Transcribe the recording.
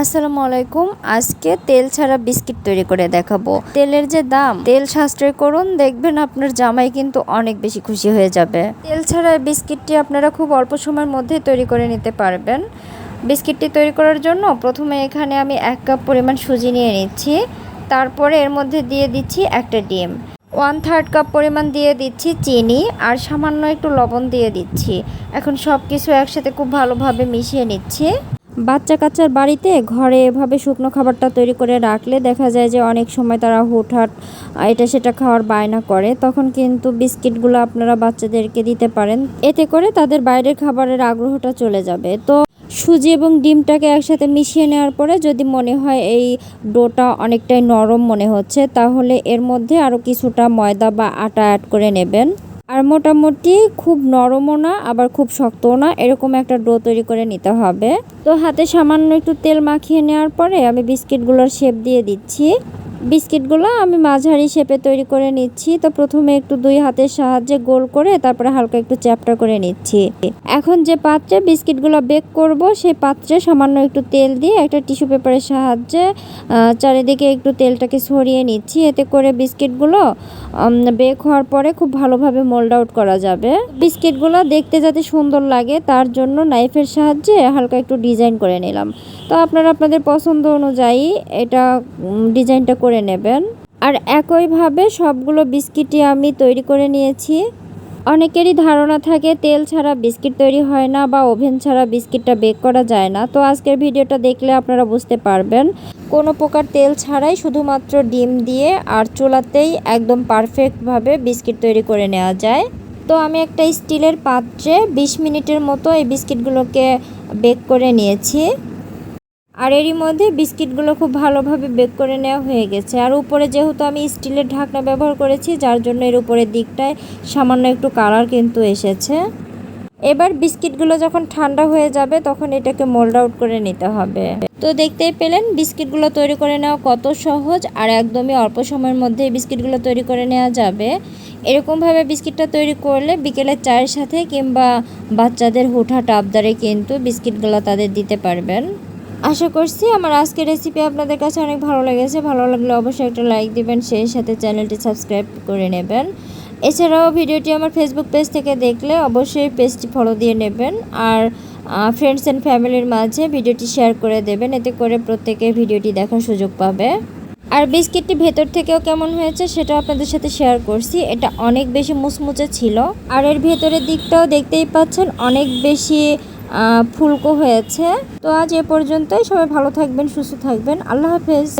আসসালামু আলাইকুম। আজকে তেল ছাড়া বিস্কিট তৈরি করে দেখাবো। তেলের যে দাম, তেল সাশ্রয় করুন, দেখবেন আপনার জামাই কিন্তু অনেক বেশি খুশি হয়ে যাবে। তেল ছাড়া বিস্কিটটি আপনারা খুব অল্প সময়ের মধ্যে তৈরি করে নিতে পারবেন। বিস্কিটটি তৈরি করার জন্য প্রথমে এখানে আমি এক কাপ পরিমাণ সুজি নিয়ে নিচ্ছি। তারপরে এর মধ্যে দিয়ে দিচ্ছি একটা ডিম। ওয়ান থার্ড কাপ পরিমাণ দিয়ে দিচ্ছি চিনি আর সামান্য একটু লবণ দিয়ে দিচ্ছি। এখন সব কিছু একসাথে খুব ভালোভাবে মিশিয়ে নিচ্ছি। বাচ্চা কাচ্চার বাড়িতে ঘরে এভাবে শুকনো খাবারটা তৈরি করে রাখলে দেখা যায় যে অনেক সময় তারা হুটহাট এটা সেটা খাওয়ার বায়না করে। তখন কিন্তু বিস্কিটগুলো আপনারা বাচ্চাদেরকে দিতে পারেন। এতে করে তাদের বাইরের খাবারের আগ্রহটা চলে যাবে। তো সুজি এবং ডিমটাকে একসাথে মিশিয়ে নেওয়ার পরে যদি মনে হয় এই ডোটা অনেকটাই নরম মনে হচ্ছে, তাহলে এর মধ্যে আরও কিছুটা ময়দা বা আটা অ্যাড করে নেবেন। আর মোটামুটি খুব নরমও না, আবার খুব শক্তও না। এরকম একটা ডো তৈরি করে নিতে হবে। তো হাতে সামান্য একটু তেল মাখিয়ে নেওয়ার পরে আমি বিস্কিটগুলোর শেপ দিয়ে দিচ্ছি। বিস্কিটগুলো আমি মাঝারি শেপে তৈরি করে নিচ্ছি। তো প্রথমে একটু দুই হাতের সাহায্যে গোল করে তারপরে হালকা একটু চ্যাপটা করে নিচ্ছি। এখন যে পাত্রে বিস্কিটগুলো বেক করব সেই পাত্রে সামান্য একটু তেল দিয়ে একটা টিস্যু পেপারের সাহায্যে চারিদিকে একটু তেলটাকে ছড়িয়ে নিচ্ছি। এতে করে বিস্কিটগুলো বেক হওয়ার পরে খুব ভালোভাবে মোল্ড আউট করা যাবে। বিস্কিটগুলো দেখতে যাতে সুন্দর লাগে, তার জন্য নাইফের সাহায্যে হালকা একটু ডিজাইন করে নিলাম। তো আপনারা আপনাদের পছন্দ অনুযায়ী এটা ডিজাইনটা করে নেবেন। আর একইভাবে সবগুলো বিস্কিটই আমি তৈরি করে নিয়েছি। অনেকেরই ধারণা থাকে তেল ছাড়া বিস্কিট তৈরি হয় না বা ওভেন ছাড়া বিস্কিটটা বেক করা যায় না। তো আজকের ভিডিওটা দেখলে আপনারা বুঝতে পারবেন। কোনো প্রকার তেল ছাড়াই শুধুমাত্র ডিম দিয়ে আর চুলাতেই একদম পারফেক্টভাবে বিস্কিট তৈরি করে নেওয়া যায়। তো আমি একটা স্টিলের পাত্রে ২০ মিনিটের মতো এই বিস্কিটগুলোকে বেক করে নিয়েছি। আর এরই মধ্যে বিস্কিটগুলো খুব ভালোভাবে বেক করে নেওয়া হয়ে গেছে। আর উপরে যেহেতু আমি স্টিলের ঢাকনা ব্যবহার করেছি, যার জন্য এর উপরের দিকটায় সামান্য একটু কালার কিন্তু এসেছে। এবার বিস্কিটগুলো যখন ঠান্ডা হয়ে যাবে, তখন এটাকে মোল্ড আউট করে নিতে হবে। তো দেখতেই পেলেন, বিস্কিটগুলো তৈরি করে নেওয়া কত সহজ আর একদমই অল্প সময়ের মধ্যে বিস্কিটগুলো তৈরি করে নেওয়া যাবে। এরকমভাবে বিস্কিটটা তৈরি করলে বিকেলের চায়ের সাথে কিংবা বাচ্চাদের হুঠাট আবদারে কিন্তু বিস্কিটগুলো তাদের দিতে পারবেন। আশা করছি আমার আজকের রেসিপি আপনাদের কাছে অনেক ভালো লেগেছে। ভালো লাগলে অবশ্যই একটা লাইক দিবেন, সেই সাথে চ্যানেলটি সাবস্ক্রাইব করে নেবেন। এছাড়াও ভিডিওটি আমার ফেসবুক পেজ থেকে দেখলে অবশ্যই পেজটি ফলো দিয়ে নেবেন। আর ফ্রেন্ডস অ্যান্ড ফ্যামিলির মাঝে ভিডিওটি শেয়ার করে দেবেন, এতে করে প্রত্যেকে ভিডিওটি দেখার সুযোগ পাবে। আর বিস্কিটটি ভেতর থেকেও কেমন হয়েছে সেটা আপনাদের সাথে শেয়ার করছি। এটা অনেক বেশি মুচমুচে ছিল। আর এর ভেতরের দিকটাও দেখতেই পাচ্ছেন, অনেক বেশি ফুলকো হয়েছে। তো আজ এ পর্যন্তই। সবাই ভালো থাকবেন সুস্থ থাকবেন। আল্লাহ হাফেজ।